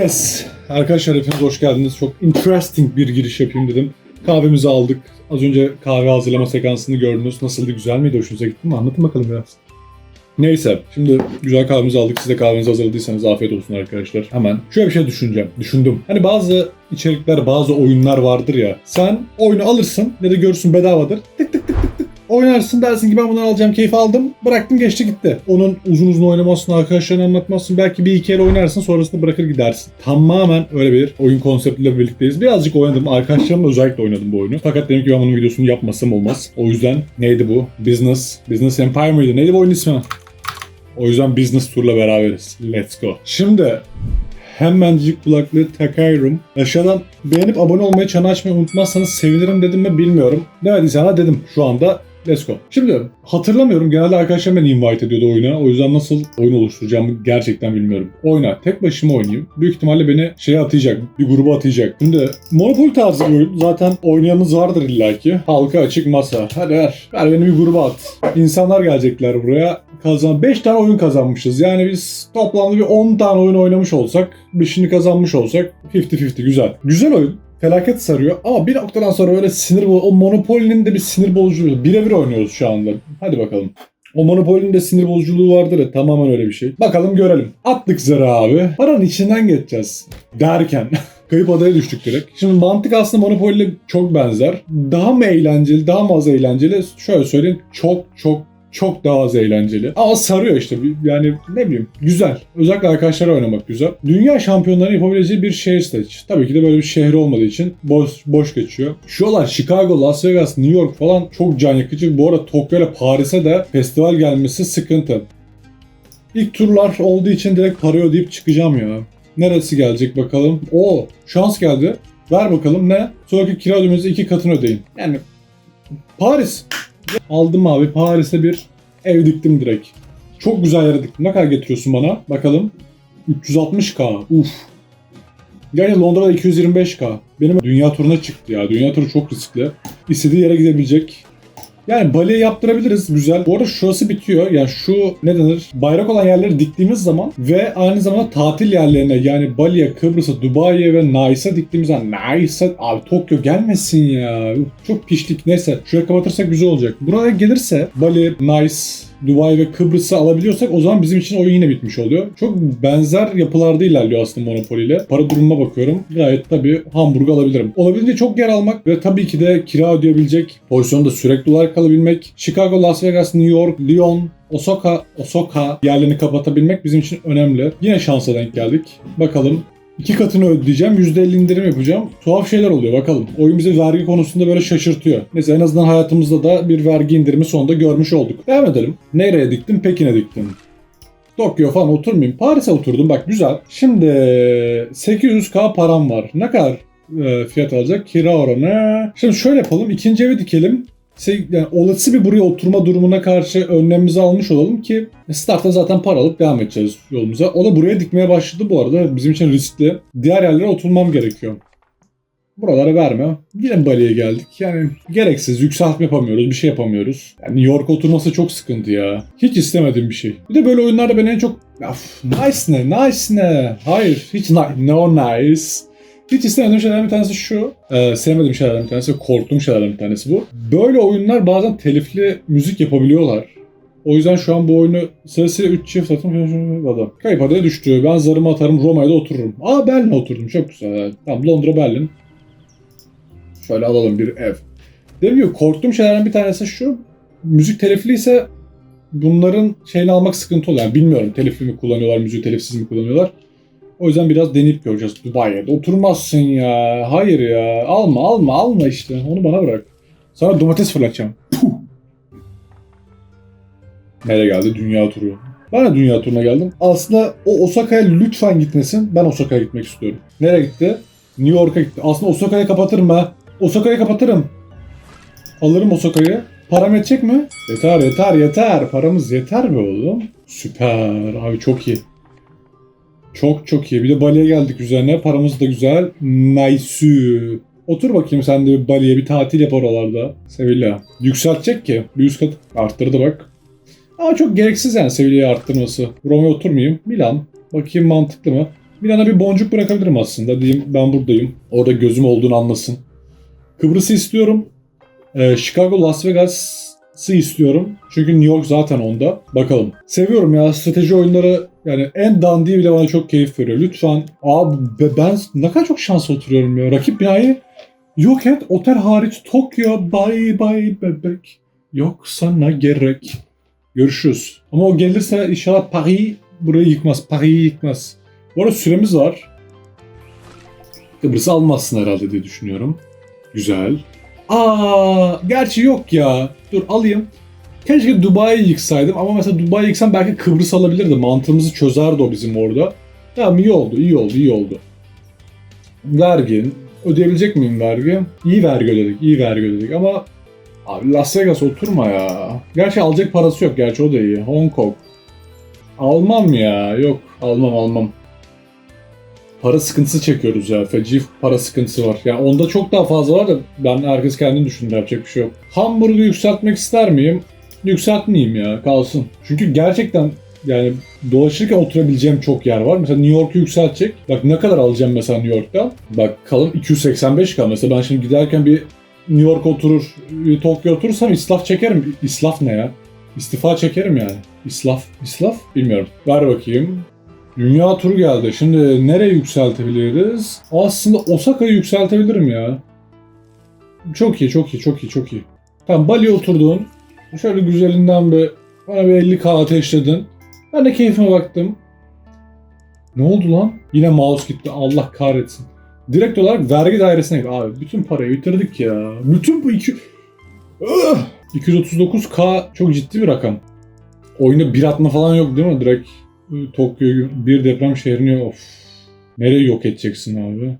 Yes. Arkadaşlar hepiniz hoş geldiniz. Çok interesting bir giriş yapayım dedim. Kahvemizi aldık. Az önce kahve hazırlama sekansını gördünüz. Nasıldı? Güzel miydi? Hoşunuza gitti mi? Anlatın bakalım biraz. Neyse. Şimdi güzel kahvemizi aldık. Siz de kahvenizi hazırladıysanız afiyet olsun arkadaşlar. Hemen şöyle bir şey düşüneceğim. Düşündüm. Hani bazı içerikler, bazı oyunlar vardır ya. Sen oyunu alırsın ya da görürsün bedavadır. Tık tık. Oynarsın dersin ki ben bundan alacağım keyif aldım. Bıraktım geçti gitti. Onun uzun uzun oynamasını arkadaşlarına anlatmazsın. Belki bir iki el oynarsın sonrasında bırakır gidersin. Tamamen öyle bir oyun konseptiyle birlikteyiz. Birazcık oynadım. Arkadaşlarımla özellikle oynadım bu oyunu. Fakat dedim ki ben bunun videosunu yapmasam olmaz. O yüzden neydi bu? Business. Business Empire mıydı? Neydi bu oyun ismi? O yüzden Business Tour'la beraberiz. Let's go. Şimdi hemencik kulaklığı takıyorum. Aşağıdan beğenip abone olmayı, çanı açmayı unutmazsanız sevinirim dedim mi bilmiyorum. Demediysen ha dedim şu anda. Let's go. Şimdi hatırlamıyorum. Genelde arkadaşlarım beni invite ediyordu oyuna. O yüzden nasıl oyun oluşturacağımı gerçekten bilmiyorum. Oyna. Tek başıma oynayayım. Büyük ihtimalle beni şeye atayacak. Bir gruba atayacak. Şimdi Monopoly tarzı bir oyun. Zaten oynayanınız vardır illaki. Halka açık masa. Hadi ver. Ver beni bir gruba at. İnsanlar gelecekler buraya. Kazan 5 tane oyun kazanmışız. Yani biz toplamda bir 10 tane oyun oynamış olsak, 5'ini kazanmış olsak 50-50 güzel. Güzel oyun. Felaket sarıyor ama bir noktadan sonra öyle sinir bo- o Monopoly'nin de bir sinir bozuculuğu. Birebir oynuyoruz şu anda. Hadi bakalım. O Monopoly'nin de sinir bozuculuğu vardır ya tamamen öyle bir şey. Bakalım görelim. Attık zırhı abi. Paranın içinden geçeceğiz. Derken kayıp adaya düştük direkt. Şimdi mantık aslında Monopoly ile çok benzer. Daha mı eğlenceli, daha mı az eğlenceli? Şöyle söyleyeyim. Çok çok çok daha az eğlenceli. Ama sarıyor işte. Yani ne bileyim güzel. Özellikle arkadaşlarla oynamak güzel. Dünya şampiyonlarının yapabileceği bir şehir seç. Tabii ki de böyle bir şehri olmadığı için boş, boş geçiyor. Şuralar Chicago, Las Vegas, New York falan çok can yakıcı. Bu arada Tokyo ile Paris'e de festival gelmesi sıkıntı. İlk turlar olduğu için direkt para ödeyip çıkacağım ya. Neresi gelecek bakalım. Oo şans geldi. Ver bakalım ne? Sonraki kira ödemenizi iki katını ödeyin. Yani Paris. Aldım abi Paris'e bir ev diktim direkt. Çok güzel yere diktim. Ne kadar getiriyorsun bana? Bakalım. 360k. Uf. Yani Londra'da 225k. Benim dünya turuna çıktı ya. Dünya turu çok riskli. İstediği yere gidebilecek. Yani Bali'ye yaptırabiliriz güzel. Bu arada şurası bitiyor. Yani şu ne denir? Bayrak olan yerleri diktiğimiz zaman ve aynı zamanda tatil yerlerine yani Bali'ye, Kıbrıs'a, Dubai'ye ve Nice'a diktiğimiz zaman Nice'a abi Tokyo gelmesin ya. Çok piştik. Neyse şuraya kapatırsak güzel olacak. Buraya gelirse Bali, Nice, Dubai ve Kıbrıs'ı alabiliyorsak o zaman bizim için oyun yine bitmiş oluyor. Çok benzer yapılarda ilerliyor aslında Monopoly ile. Para durumuna bakıyorum. Gayet tabii Hamburg alabilirim. Olabildiğince çok yer almak ve tabii ki de kira ödeyebilecek pozisyonda sürekli olarak kalabilmek. Chicago, Las Vegas, New York, Lyon, Osaka, Osaka yerlerini kapatabilmek bizim için önemli. Yine şansa denk geldik. Bakalım İki katını ödeyeceğim. %50 indirim yapacağım. Tuhaf şeyler oluyor bakalım. Oyun bizi vergi konusunda böyle şaşırtıyor. Mesela en azından hayatımızda da bir vergi indirimi sonunda görmüş olduk. Devam edelim. Nereye diktim? Pekin'e diktim. Tokyo falan oturmayayım. Paris'e oturdum bak güzel. Şimdi 800k param var. Ne kadar e, fiyat alacak? Kira oranı. Şimdi şöyle yapalım. İkinci evi dikelim. Se- Yani olası bir buraya oturma durumuna karşı önlemimizi almış olalım ki startta zaten para alıp devam edeceğiz yolumuza. O da buraya dikmeye başladı bu arada. Bizim için riskli. Diğer yerlere oturmam gerekiyor. Buralara verme. Yine Bali'ye geldik. Yani gereksiz yükseltme yapamıyoruz. Bir şey yapamıyoruz. Yani New York oturması çok sıkıntı ya. Hiç istemediğim bir şey. Bir de böyle oyunlarda ben en çok... Of, nice ne? Nice ne? Hayır. Hiç ni- no nice. Hiç istemediğim şeylerden bir tanesi şu. Ee, sevmediğim şeylerden bir tanesi, korktuğum şeylerden bir tanesi bu. Böyle oyunlar bazen telifli müzik yapabiliyorlar. O yüzden şu an bu oyunu sırasıyla 3 çift atım adam. Kayıp adaya düştü. Ben zarımı atarım Roma'ya da otururum. Aa Berlin'e oturdum. Çok güzel. Tamam Londra Berlin. Şöyle alalım bir ev. Dediğim gibi korktuğum şeylerden bir tanesi şu. Müzik telifli ise bunların şeyini almak sıkıntı oluyor. Yani bilmiyorum telifli mi kullanıyorlar, müziği telifsiz mi kullanıyorlar. O yüzden biraz deneyip göreceğiz. Dubai'de oturmazsın ya. Hayır ya. Alma alma alma işte. Onu bana bırak. Sana domates fırlatacağım. Puh. Nereye geldi? Dünya turu. Ben de dünya turuna geldim. Aslında o Osaka'ya lütfen gitmesin. Ben Osaka'ya gitmek istiyorum. Nereye gitti? New York'a gitti. Aslında Osaka'ya kapatırım ben. Osaka'ya kapatırım. Alırım Osaka'yı. Param yetecek mi? Yeter yeter yeter. Paramız yeter mi oğlum? Süper. Abi çok iyi. Çok çok iyi. Bir de Bali'ye geldik üzerine. Paramız da güzel. Nice. Otur bakayım sen de Bali'ye bir tatil yap oralarda. Sevilla. Yükseltecek ki. Bir üst kat arttırdı bak. Ama çok gereksiz yani Sevilla'yı arttırması. Roma'ya oturmayayım. Milan. Bakayım mantıklı mı? Milan'a bir boncuk bırakabilirim aslında. Diyeyim ben buradayım. Orada gözüm olduğunu anlasın. Kıbrıs'ı istiyorum. Ee, Chicago, Las Vegas'ı istiyorum. Çünkü New York zaten onda. Bakalım. Seviyorum ya strateji oyunları yani en dandiği bile bana çok keyif veriyor. Lütfen. Abi be- ben ne kadar çok şans oturuyorum ya. Rakip binayı yok et. Otel hariç Tokyo bay bay bebek. Yok sana gerek. Görüşürüz. Ama o gelirse inşallah Paris burayı yıkmaz. Paris'i yıkmaz. Bu arada süremiz var. Kıbrıs'ı almazsın herhalde diye düşünüyorum. Güzel. Aa, gerçi yok ya. Dur alayım. Keşke Dubai'yi yıksaydım ama mesela Dubai'yi yıksam belki Kıbrıs alabilirdi. Mantığımızı çözerdi o bizim orada. Tamam iyi oldu, iyi oldu, iyi oldu. Vergi. Ödeyebilecek miyim vergi? İyi vergi ödedik, iyi vergi ödedik ama Abi Las Vegas oturma ya. Gerçi alacak parası yok gerçi o da iyi. Hong Kong. Almam ya. Yok almam almam. Para sıkıntısı çekiyoruz ya. Feci para sıkıntısı var. Yani onda çok daha fazla var da ben herkes kendini düşündü yapacak bir şey yok. Hamburg'u yükseltmek ister miyim? Yükseltmeyeyim ya kalsın. Çünkü gerçekten yani dolaşırken oturabileceğim çok yer var. Mesela New York'u yükseltecek. Bak ne kadar alacağım mesela New York'tan? Bak kalın 285 kal. Mesela ben şimdi giderken bir New York oturur, bir Tokyo oturursam islaf çekerim. İslaf ne ya? İstifa çekerim yani. İslaf, islaf bilmiyorum. Ver bakayım. Dünya turu geldi. Şimdi nereye yükseltebiliriz? Aslında Osaka'yı yükseltebilirim ya. Çok iyi, çok iyi, çok iyi, çok iyi. Tamam Bali oturdun. Şöyle güzelinden bir bana bir 50k ateşledin. Ben de keyfime baktım. Ne oldu lan? Yine mouse gitti. Allah kahretsin. Direkt olarak vergi dairesine git. Abi bütün parayı bitirdik ya. Bütün bu iki... Ugh! 239k çok ciddi bir rakam. Oyunda bir atma falan yok değil mi? Direkt ıı, Tokyo bir deprem şehrini of. Nereye yok edeceksin abi?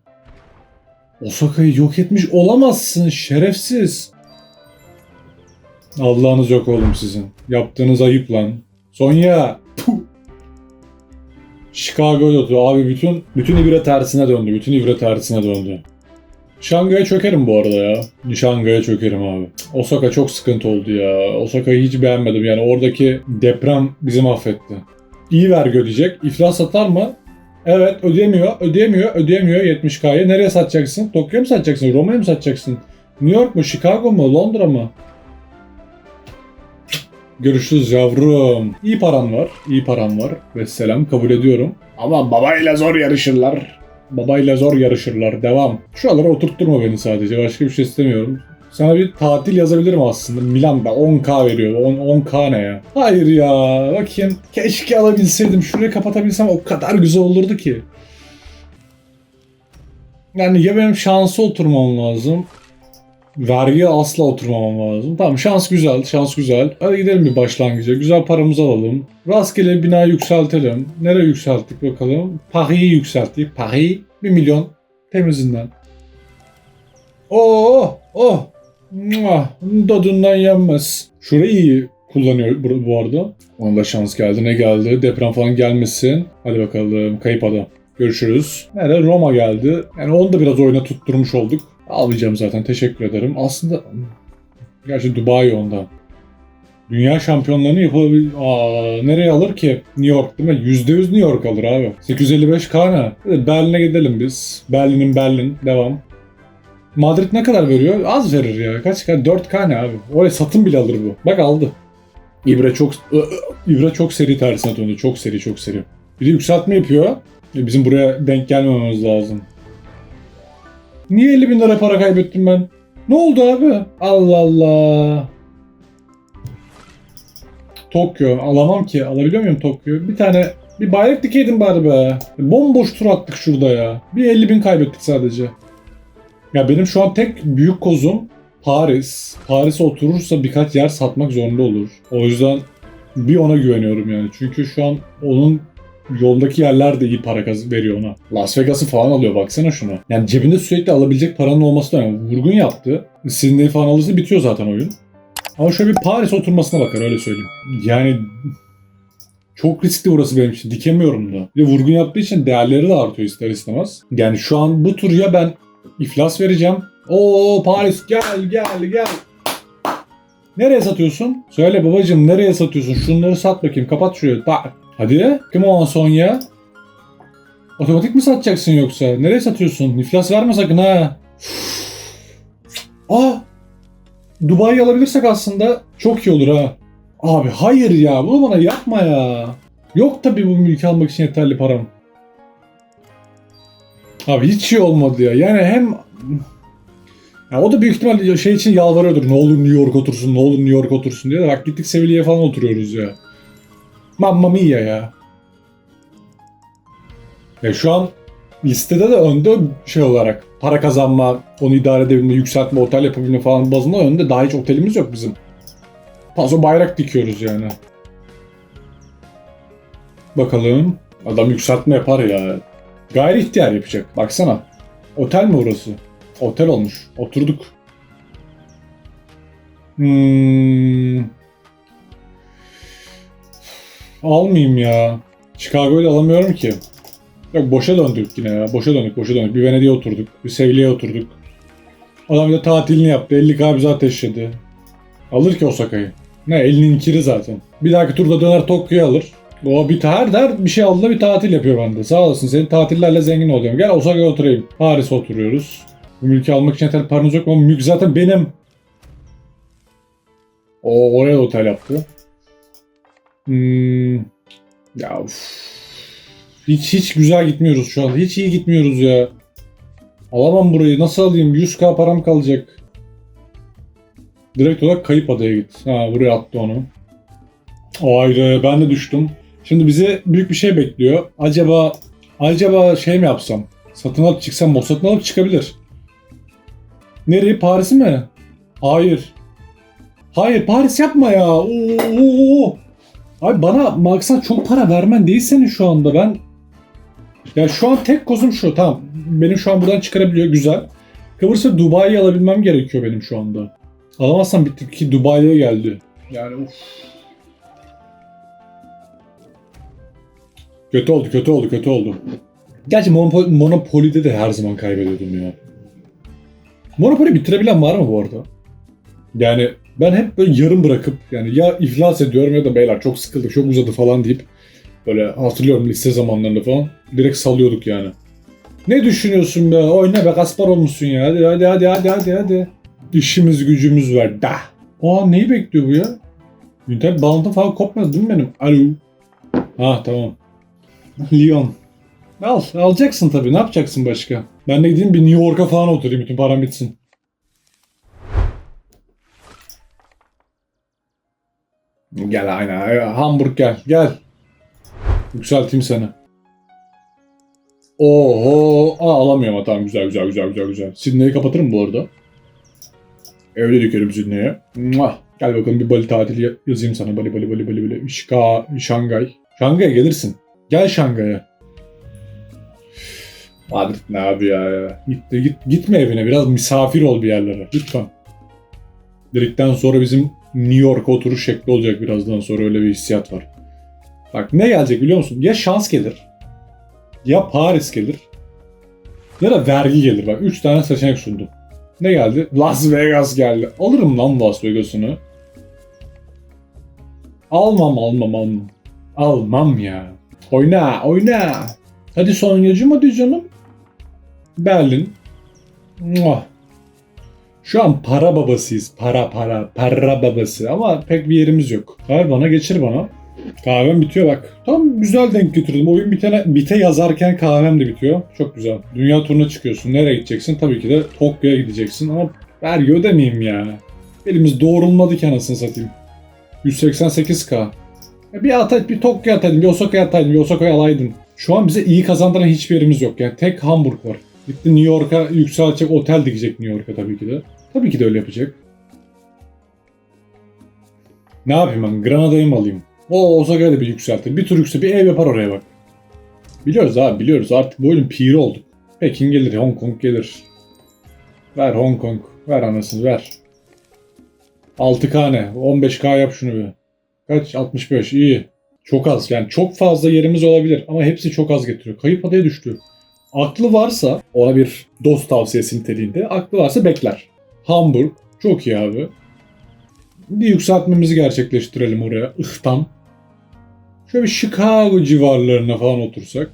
Osaka'yı yok etmiş olamazsın şerefsiz. Allah'ınız yok oğlum sizin. Yaptığınız ayıp lan. Sonya. Puh. Chicago'da oturuyor. Abi bütün bütün ibre tersine döndü. Bütün ibre tersine döndü. Şangay'a çökerim bu arada ya. Şangay'a çökerim abi. Osaka çok sıkıntı oldu ya. Osaka'yı hiç beğenmedim. Yani oradaki deprem bizi mahvetti. İyi vergi ödeyecek. İflas satar mı? Evet ödeyemiyor, ödeyemiyor, ödeyemiyor 70K'yı. Nereye satacaksın? Tokyo'ya mı satacaksın? Roma'ya mı satacaksın? New York mu? Chicago mu? Londra mı? Görüşürüz yavrum. İyi paran var. iyi paran var. Ve selam kabul ediyorum. Ama babayla zor yarışırlar. Babayla zor yarışırlar. Devam. Şuralara oturtturma beni sadece. Başka bir şey istemiyorum. Sana bir tatil yazabilirim aslında. Milan'da 10k veriyor. 10, 10k ne ya? Hayır ya. Bakayım. Keşke alabilseydim. Şurayı kapatabilsem o kadar güzel olurdu ki. Yani ya benim şansı oturmam lazım. Vergiye asla oturmamam lazım. Tamam şans güzel, şans güzel. Hadi gidelim bir başlangıca. Güzel paramızı alalım. Rastgele bina yükseltelim. Nereye yükselttik bakalım? Paris'i yükselttik. Paris 1 milyon temizinden. Oh oh. Mua, Tadından yenmez. Şurayı iyi kullanıyor bu arada. Ona da şans geldi. Ne geldi? Deprem falan gelmesin. Hadi bakalım. Kayıp adam. Görüşürüz. Nerede? Roma geldi. Yani onu da biraz oyuna tutturmuş olduk. Almayacağım zaten. Teşekkür ederim. Aslında gerçi Dubai onda. Dünya şampiyonlarını yapabilir... Aa, nereye alır ki? New York değil mi? %100 New York alır abi. 855k ne? Hadi Berlin'e gidelim biz. Berlin'in Berlin. Devam. Madrid ne kadar veriyor? Az verir ya. Kaç k? 4k ne abi? Oraya satın bile alır bu. Bak aldı. İbre çok İbre çok seri tersine döndü. Çok seri çok seri. Bir de yükseltme yapıyor. E, Bizim buraya denk gelmememiz lazım. Niye 50 bin lira para kaybettim ben? Ne oldu abi? Allah Allah. Tokyo. Alamam ki. Alabiliyor muyum Tokyo? Bir tane bir bayrak dikeydin bari be. Bomboş tur attık şurada ya. Bir 50 bin kaybettik sadece. Ya benim şu an tek büyük kozum Paris. Paris'e oturursa birkaç yer satmak zorunda olur. O yüzden bir ona güveniyorum yani. Çünkü şu an onun yoldaki yerler de iyi para kaz- veriyor ona. Las Vegas'ı falan alıyor baksana şuna. Yani cebinde sürekli alabilecek paranın olması da önemli. Vurgun yaptı. Sydney falan alırsa bitiyor zaten oyun. Ama şöyle bir Paris oturmasına bakar öyle söyleyeyim. Yani çok riskli burası benim için. Dikemiyorum da. De vurgun yaptığı için değerleri de artıyor ister istemez. Yani şu an bu tur ya ben iflas vereceğim. Oo Paris gel gel gel. Nereye satıyorsun? Söyle babacığım nereye satıyorsun? Şunları sat bakayım. Kapat şurayı. Tak. Hadi. Come on Sonya. Otomatik mi satacaksın yoksa? Nereye satıyorsun? İflas verme sakın ha. Aa! Dubai'yi alabilirsek aslında çok iyi olur ha. Abi hayır ya bunu bana yapma ya. Yok tabii bu mülkü almak için yeterli param. Abi hiç iyi olmadı ya. Yani hem ya o da büyük ihtimal şey için yalvarıyordur. Ne olur New York otursun, ne olur New York otursun diye. Bak gittik Sevilla'ya falan oturuyoruz ya. Mamma mia ya. Ya şu an listede de önde şey olarak para kazanma, onu idare edebilme, yükseltme, otel yapabilme falan bazında önde. Daha hiç otelimiz yok bizim. Paso bayrak dikiyoruz yani. Bakalım. Adam yükseltme yapar ya. Gayri ihtiyar yapacak. Baksana. Otel mi orası? Otel olmuş. Oturduk. Hmm. Almayayım ya. Chicago'yu da alamıyorum ki. Yok boşa döndük yine ya. Boşa döndük, boşa döndük. Bir Venedik'e oturduk. Bir Sevilla'ya oturduk. Adam bir de tatilini yaptı. 50k bize ateşledi. Alır ki Osaka'yı. Ne elinin kiri zaten. Bir dahaki turda döner Tokyo'yu alır. O bir her der bir şey aldı bir tatil yapıyor bende. Sağ olasın senin tatillerle zengin oluyorum. Gel Osaka'ya oturayım. Paris'e oturuyoruz. Bu mülkü almak için yeterli paranız yok ama mülk zaten benim. O oraya da otel yaptı. Hmm. Ya uf. Hiç hiç güzel gitmiyoruz şu anda. Hiç iyi gitmiyoruz ya. Alamam burayı. Nasıl alayım? 100k param kalacak. Direkt olarak kayıp adaya git. Ha buraya attı onu. Ayrı ben de düştüm. Şimdi bizi büyük bir şey bekliyor. Acaba acaba şey mi yapsam? Satın alıp çıksam mı? Satın alıp çıkabilir. Nereye? Paris'i mi? Hayır. Hayır Paris yapma ya. Oo. Abi bana maksat çok para vermen değil senin şu anda. Ben ya şu an tek kozum şu. Tamam. Benim şu an buradan çıkarabiliyor. Güzel. Kıbrıs'a Dubai'yi alabilmem gerekiyor benim şu anda. Alamazsam bitti ki Dubai'ye geldi. Yani uf. Kötü oldu, kötü oldu, kötü oldu. Gerçi Monopoly, Monopoly'de de her zaman kaybediyordum ya. Monopoly bitirebilen var mı bu arada? Yani ben hep böyle yarım bırakıp yani ya iflas ediyorum ya da beyler çok sıkıldık, çok uzadı falan deyip böyle hatırlıyorum lise zamanlarında falan direkt salıyorduk yani. Ne düşünüyorsun be? Oyna be Kaspar olmuşsun ya. Hadi hadi hadi hadi hadi hadi. İşimiz gücümüz var da. Aa neyi bekliyor bu ya? İnternet bağlantı falan kopmadı değil mi benim? Alo. Ha tamam. Lyon. Al. Alacaksın tabii. Ne yapacaksın başka? Ben de gideyim bir New York'a falan oturayım. Bütün param bitsin. Gel aynen. Hamburg gel. Gel. Yükselteyim seni. Oho. Aa, alamıyorum ama tamam güzel güzel güzel güzel güzel. Sydney'i kapatırım bu arada. Evde dökerim Sydney'e. Gel bakalım bir Bali tatili yazayım sana. Bali Bali Bali Bali Bali. Şika, Şangay. Şangay'a gelirsin. Gel Şangay'a. Madrid ne abi ya. Git, git, gitme evine biraz misafir ol bir yerlere. Lütfen. Dedikten sonra bizim New York'a oturuş şekli olacak birazdan sonra öyle bir hissiyat var. Bak ne gelecek biliyor musun? Ya şans gelir. Ya Paris gelir. Ya da vergi gelir. Bak 3 tane seçenek sundum. Ne geldi? Las Vegas geldi. Alırım lan Las Vegas'ını. Almam almam almam. Almam ya. Oyna oyna. Hadi Sonya'cım hadi canım. Berlin. Muah. Şu an para babasıyız. Para para. Para babası. Ama pek bir yerimiz yok. Ver bana geçir bana. Kahvem bitiyor bak. Tam güzel denk getirdim. Oyun bitene, bite yazarken kahvem de bitiyor. Çok güzel. Dünya turuna çıkıyorsun. Nereye gideceksin? Tabii ki de Tokyo'ya gideceksin ama vergi ödemeyeyim ya. Elimiz doğrulmadı ki anasını satayım. 188k. Ya Bir atay, bir Tokyo ataydım, bir Osaka'ya ataydım, bir Osaka'ya alaydım. Şu an bize iyi kazandıran hiçbir yerimiz yok. Yani tek Hamburg var. Gitti New York'a yükselecek, otel dikecek New York'a tabii ki de. Tabii ki de öyle yapacak. Ne yapayım ben? Granada'yı mı alayım? O Osaka'ya da bir yükseltir. Bir tur yüksel, bir ev yapar oraya bak. Biliyoruz abi biliyoruz. Artık bu oyunun piri olduk. Pekin gelir, Hong Kong gelir. Ver Hong Kong. Ver anasını ver. 6K ne? 15K yap şunu bir. Kaç? 65. iyi. Çok az. Yani çok fazla yerimiz olabilir ama hepsi çok az getiriyor. Kayıp adaya düştü. Aklı varsa ona bir dost tavsiyesi niteliğinde aklı varsa bekler. Hamburg çok iyi abi. Bir yükseltmemizi gerçekleştirelim oraya. Ihtan. Şöyle bir Chicago civarlarına falan otursak.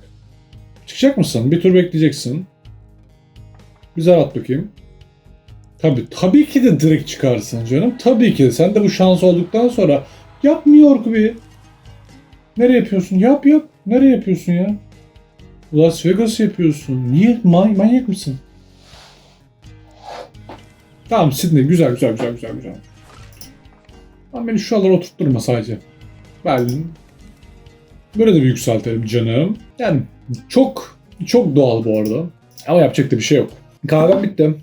Çıkacak mısın? Bir tur bekleyeceksin. Güzel at bakayım. Tabii, tabii ki de direkt çıkarsın canım. Tabii ki de. Sen de bu şans olduktan sonra yap New York bir. Nereye yapıyorsun? Yap yap. Nereye yapıyorsun ya? Las Vegas yapıyorsun. Niye? May manyak mısın? Tamam Sydney. Güzel güzel güzel güzel güzel. Ama beni şuralara oturtturma sadece. Ben böyle de bir yükseltelim canım. Yani çok çok doğal bu arada. Ama yapacak da bir şey yok. Kahvem bitti.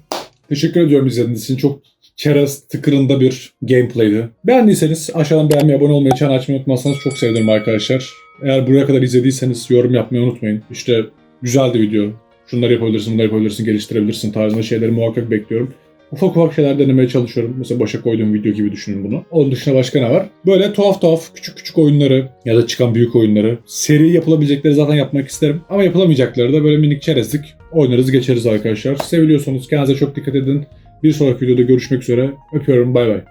Teşekkür ediyorum izlediğiniz için. Çok çerez tıkırında bir gameplay'di. Beğendiyseniz aşağıdan beğenmeyi, abone olmayı, çan açmayı unutmazsanız çok sevinirim arkadaşlar. Eğer buraya kadar izlediyseniz yorum yapmayı unutmayın. İşte güzeldi video. Şunları yapabilirsin, bunları yapabilirsin, geliştirebilirsin tarzında şeyleri muhakkak bekliyorum. Ufak ufak şeyler denemeye çalışıyorum. Mesela başa koyduğum video gibi düşünün bunu. Onun dışında başka ne var? Böyle tuhaf tuhaf küçük küçük oyunları ya da çıkan büyük oyunları. Seri yapılabilecekleri zaten yapmak isterim. Ama yapılamayacakları da böyle minik çerezlik oynarız geçeriz arkadaşlar. Seviliyorsanız kendinize çok dikkat edin. Bir sonraki videoda görüşmek üzere. Öpüyorum bay bay.